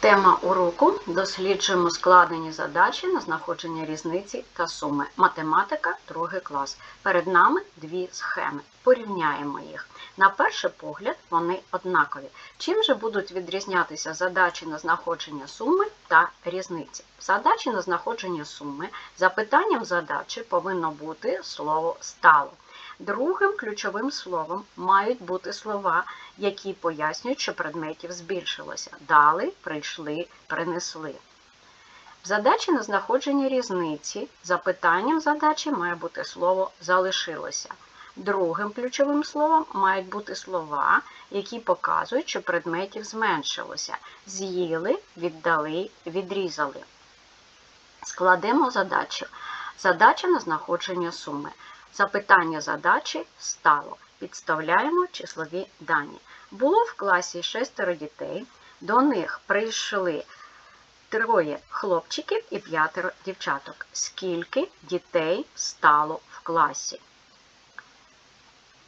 Тема уроку досліджуємо складені задачі на знаходження різниці та суми. Математика, другий клас. Перед нами дві схеми. Порівняємо їх. На перший погляд вони однакові. Чим же будуть відрізнятися задачі на знаходження суми та різниці? Задачі на знаходження суми запитанням задачі повинно бути слово стало. Другим ключовим словом мають бути слова, які пояснюють, що предметів збільшилося. Дали, прийшли, принесли. В задачі на знаходження різниці запитанням задачі має бути слово залишилося. Другим ключовим словом мають бути слова, які показують, що предметів зменшилося. З'їли, віддали, відрізали. Складемо задачу. Задача на знаходження суми. Запитання задачі стало. Підставляємо числові дані. Було в класі шестеро дітей, до них прийшли троє хлопчиків і п'ятеро дівчаток. Скільки дітей стало в класі?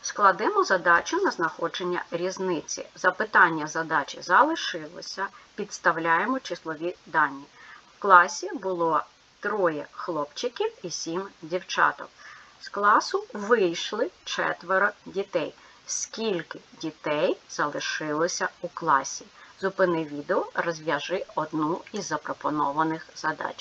Складемо задачу на знаходження різниці. Запитання задачі залишилося. Підставляємо числові дані. В класі було троє хлопчиків і сім дівчаток. З класу вийшли четверо дітей. Скільки дітей залишилося у класі? Зупини відео, розв'яжи одну із запропонованих задач.